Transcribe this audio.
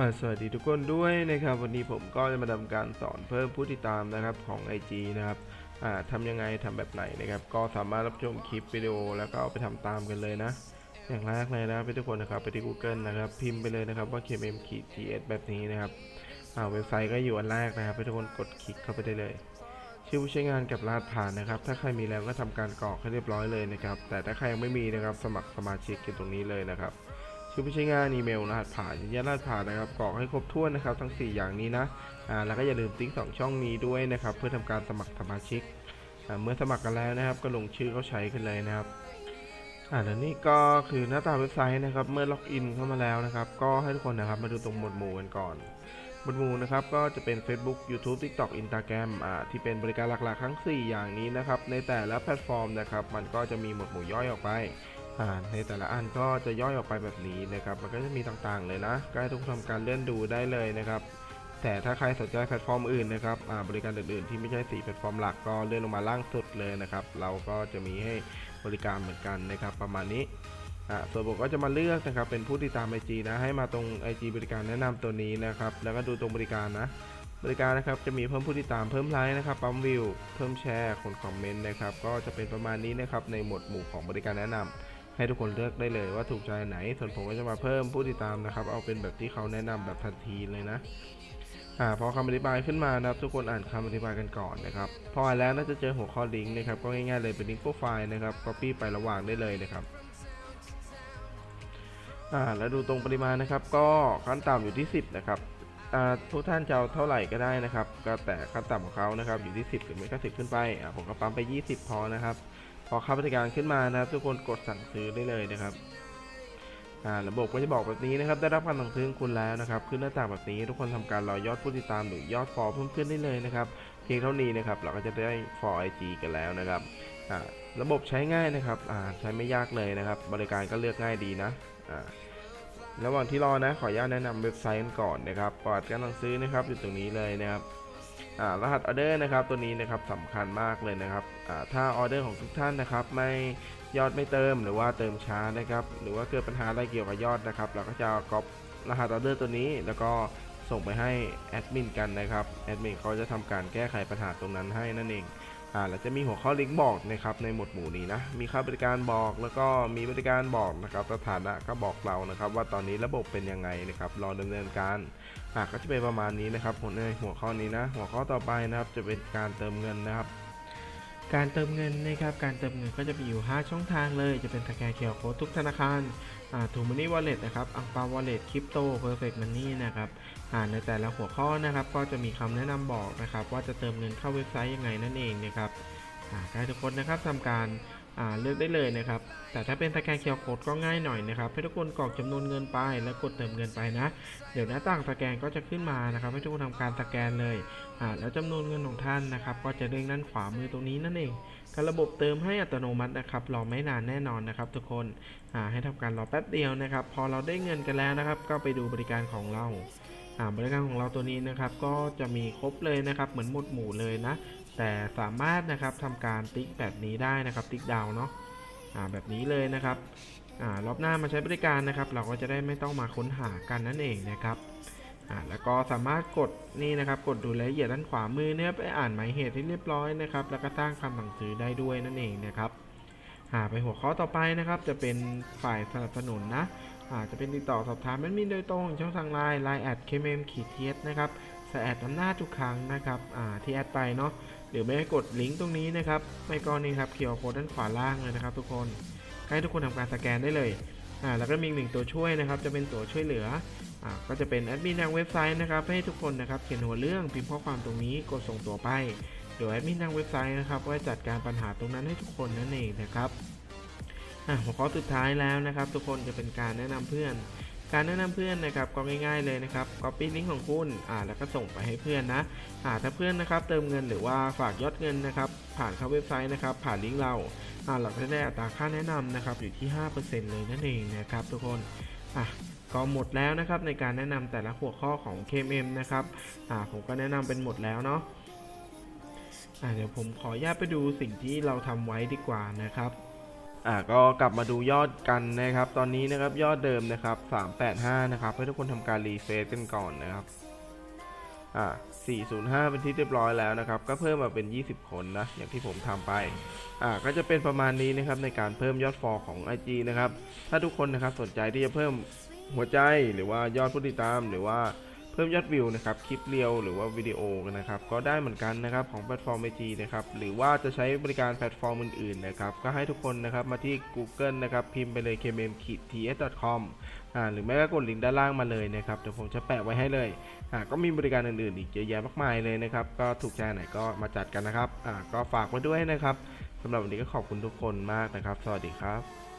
สวัสดีทุกคนด้วยนะครับ วันนี้ผมก็จะมาทำการสอนเพิ่มผู้ติดตามนะครับของ IG นะครับทำยังไงทำแบบไหนนะครับ ก็สามารถรับชมคลิปวิดีโอแล้วก็เอาไปทำตามกันเลยนะ อย่างแรกเลยนะทุกคนนะครับไปที่ Google นะครับ พิมพ์ไปเลยนะครับว่า kmm ts แบบนี้นะครับเว็บไซต์ก็อยู่อันแรกนะครับทุกคนกดคลิกเข้าไปได้เลย ชื่อผู้ใช้งานกับรหัสผ่านนะครับ ถ้าใครมีแล้วก็ทำการกรอกให้เรียบร้อยเลยนะครับ แต่ถ้าใครยังไม่มีนะครับ สมัครสมาชิกกันตรงนี้เลยนะครับ ชื่อผู้ใช้งานอีเมลรหัสผ่านยืนยันรหัสผ่านนะครับกรอกให้ครบถ้วนนะครับ ทั้ง 4 อย่างนี้นะอ่าแล้วก็อย่าลืมติ๊กสองช่องนี้ด้วยนะครับ เพื่อทำการสมัครสมาชิกอ่าเมื่อสมัครกันแล้วนะครับ ก็ลงชื่อเขาใช้กันเลยนะครับอ่าแล้วนี่ก็คือหน้าตาเว็บไซต์นะครับ เมื่อล็อกอินเข้ามาแล้วนะครับ ก็ให้ทุกคนนะครับมาดูตรงหมวดหมู่กันก่อนหมวดหมู่นะครับก็จะเป็น Facebook YouTube TikTok Instagram อ่าที่เป็นบริการหลักๆทั้ง 4 อย่างนี้นะครับ ในแต่ละแพลตฟอร์มนะครับ มันก็จะมีหมวดหมู่ย่อยออกไป ในแต่ละอันก็จะย่อยออกไปแบบนี้นะครับ มันก็จะมีต่างๆเลยนะ ก็ให้ทุกคนทำการเลื่อนดูได้เลยนะครับ แต่ถ้าใครสนใจแพลตฟอร์มอื่นนะครับบริการอื่นๆที่ไม่ใช่4แพลตฟอร์มหลักก็เลื่อนลงมาล่างสุดเลยนะครับ เราก็จะมีให้บริการเหมือนกันนะครับ ประมาณนี้ส่วนผมก็จะมาเลือกนะครับเป็นผู้ติดตาม IG นะ ให้มาตรง IG บริการแนะนำตัวนี้นะครับ แล้วก็ดูตรงบริการนะ บริการนะครับจะมีเพิ่มผู้ติดตามเพิ่มไลค์นะครับปั๊มวิว เพิ่มแชร์คนคอมเมนต์นะครับ ก็จะเป็นประมาณนี้นะครับในหมวดหมู่ของบริการแนะนำ ให้ทุกคนเลือกได้เลยว่าถูกใจไหน ส่วนผมก็จะมาเพิ่มผู้ติดตามนะครับ เอาเป็นแบบที่เขาแนะนำแบบทันทีเลยนะอ่าพอคำอธิบายขึ้นมานะครับทุกคนอ่านคำอธิบายกันก่อนนะครับ พออ่านแล้วน่าจะเจอหัวข้อลิงก์นะครับ ก็ง่ายๆเลยเป็นลิงก์โปรไฟล์นะครับ copy ไประหว่างได้เลยนะครับอ่าแล้วดูตรงปริมาณนะครับ ก็ขั้นต่ำอยู่ที่ 10 นะครับอ่าทุกท่านจะเอาเท่าไหร่ก็ได้นะครับ ก็แต่ขั้นต่ำของเขานะครับอยู่ที่ 10 หรือไม่ก็10 ขึ้นไปอ่าผมก็ปั๊มไป 20 พอนะครับ พอเข้าบริการขึ้นมานะครับ ทุกคนกดสั่งซื้อได้เลยนะครับอ่าระบบก็จะบอกแบบนี้นะครับ ได้รับการสั่งซื้อคุณแล้วนะครับ ขึ้นหน้าต่างแบบนี้ทุกคนทำการรอยอดผู้ติดตามหรือยอดฟอลเพิ่มขึ้นได้เลยนะครับ เพียงเท่านี้นะครับ เราก็จะได้ฟอลไอจีกันแล้วนะครับอ่าระบบใช้ง่ายนะครับอ่าใช้ไม่ยากเลยนะครับ บริการก็เลือกง่ายดีนะอ่าระหว่างที่รอนะ ขออนุญาตแนะนำเว็บไซต์กันก่อนนะครับประวัติการสั่งซื้อนะครับอยู่ตรงนี้เลยนะครับ รหัสออเดอร์นะครับตัวนี้นะครับสำคัญมากเลยนะครับถ้าออเดอร์ของทุกท่านนะครับไม่ยอดไม่เติมหรือว่าเติมช้านะครับหรือว่าเกิดปัญหาอะไรเกี่ยวกับยอดนะครับเราก็จะก๊อปรหัสออเดอร์ตัวนี้ แล้วก็ส่งไปให้แอดมินกันนะครับแอดมินเขาจะทำการแก้ไขปัญหาตรงนั้นให้นั่นเอง อ่าแล้วจะมีหัวข้อลิงก์บอกนะครับในหมวดหมู่นี้นะมีค่าบริการบอกแล้วก็มีบริการบอกนะครับสถานะก็บอกเรานะครับ ว่าตอนนี้ระบบเป็นยังไงนะครับรอดำเนินการอ่าก็จะเป็นประมาณนี้นะครับในหัวข้อนี้นะ หัวข้อต่อไปนะครับจะเป็นการเติมเงินนะครับ การเติมเงินนะครับ การเติมเงินก็จะมีอยู่ 5 ช่องทางเลย จะเป็นสแกนเคอร์โค้ดทุกธนาคารถูมันี่วอลเล็ตนะครับ อังปาวอลเล็ตคริปโตเพอร์เฟกต์มันนี่นะครับในแต่ละหัวข้อนะครับ ก็จะมีคำแนะนำบอกนะครับ ว่าจะเติมเงินเข้าเว็บไซต์ยังไงนั่นเองนะครับให้ทุกคนนะครับทำการ เลือกได้เลยนะครับ แต่ถ้าเป็นสแกนเคอร์โคดก็ง่ายหน่อยนะครับ ให้ทุกคนกรอกจำนวนเงินไปแล้วกดเติมเงินไปนะ เดี๋ยวหน้าต่างสแกนก็จะขึ้นมานะครับ ให้ทุกคนทำการสแกนเลยแล้วจำนวนเงินของท่านนะครับ ก็จะเด้งด้านขวามือตรงนี้นั่นเองการระบบเติมให้อัตโนมัตินะครับ รอไม่นานแน่นอนนะครับ ทุกคนให้ทำการรอแป๊บเดียวนะครับ พอเราได้เงินกันแล้วนะครับ ก็ไปดูบริการของเราบริการของเราตัวนี้นะครับ ก็จะมีครบเลยนะครับ เหมือนหมดหมู่เลยนะ แต่สามารถนะครับทำการติ๊กแบบนี้ได้นะครับ ติ๊กดาวเนาะอ่าแบบนี้เลยนะครับอ่ารอบหน้ามาใช้บริการนะครับ เราก็จะได้ไม่ต้องมาค้นหากันนั่นเองนะครับอ่าแล้วก็สามารถกดนี่นะครับ กดดูรายละเอียดด้านขวามือเนี่ยไปอ่านหมายเหตุที่เรียบร้อยนะครับ แล้วก็สร้างคำสั่งซื้อได้ด้วยนั่นเองนะครับหาไปหัวข้อต่อไปนะครับ จะเป็นฝ่ายสนับสนุนนะอาจะเป็นติดต่อสอบถามแอดมินโดยตรงช่องทางไลน์ไลน์แอดเคมมขีดเทียนะครับใส่แอดนำน้าทุกครั้งนะครับอ่าที่แอดไปเนาะ หรือไม่ให้กดลิงก์ตรงนี้นะครับไม่ก็นี่ครับเคียวโค้ดด้านขวาล่างเลยนะครับ ทุกคนให้ทุกคนทำการสแกนได้เลยอ่าแล้วก็มีหนึ่งตัวช่วยนะครับ จะเป็นตัวช่วยเหลืออ่าก็จะเป็นแอดมินทางเว็บไซต์นะครับ ให้ทุกคนนะครับเขียนหัวเรื่องพิมพ์ข้อความตรงนี้กดส่งตัวไปเดี๋ยวแอดมินทางเว็บไซต์นะครับก็จะจัดการปัญหาตรงนั้นให้ทุกคนนั่นเองนะครับอ่าหัวข้อสุดท้ายแล้วนะครับ ทุกคนจะเป็นการแนะนำเพื่อน การแนะนำเพื่อนนะครับก็ง่ายๆเลยนะครับ copy ลิงก์ของคุณอ่าแล้วก็ส่งไปให้เพื่อนนะอ่าถ้าเพื่อนนะครับเติมเงินหรือว่าฝากยอดเงินนะครับผ่านเข้าเว็บไซต์นะครับผ่านลิงก์เราอ่าเราก็จะได้อัตราค่าแนะนำนะครับอยู่ที่ 5%เลยนั่นเองนะครับทุกคนอะก็หมดแล้วนะครับในการแนะนำแต่ละหัวข้อของ KMM นะครับอ่าผมก็แนะนำเป็นหมดแล้วเนาะอ่าเดี๋ยวผมขออนุญาตไปดูสิ่งที่เราทำไว้ดีกว่านะครับ อ่าก็กลับมาดูยอดกันนะครับ ตอนนี้นะครับยอดเดิมนะครับ 385 นะครับ ให้ทุกคนทำการรีเฟซกันก่อนนะครับอ่า405 เป็นที่เรียบร้อยแล้วนะครับ ก็เพิ่มมาเป็น 20 คนนะ อย่างที่ผมทำไป อ่า ก็จะเป็นประมาณนี้นะครับในการเพิ่มยอดฟอลของ IG นะครับ ถ้าทุกคนนะครับสนใจที่จะเพิ่มหัวใจหรือว่ายอดผู้ติดตามหรือว่า เพิ่มยอดวิวนะครับคลิปเรียวหรือว่าวิดีโอนะครับก็ได้เหมือนกันนะครับของแพลตฟอร์ม IG นะครับหรือว่าจะใช้บริการแพลตฟอร์มอื่นๆนะครับก็ให้ทุกคนนะครับมาที่ Google นะครับพิมพ์ไปเลย kmm-ts.com อ่าหรือไม่ก็กดลิงก์ด้านล่างมาเลยนะครับเดี๋ยวผมจะแปะไว้ให้เลยอ่าก็มีบริการอื่นๆ อีกเยอะแยะมากมายเลยนะครับก็ถูกใจไหนก็มาจัดกันนะครับอ่าก็ฝากไว้ด้วยนะครับสำหรับวันนี้ก็ขอบคุณทุกคนมากนะครับ สวัสดีครับ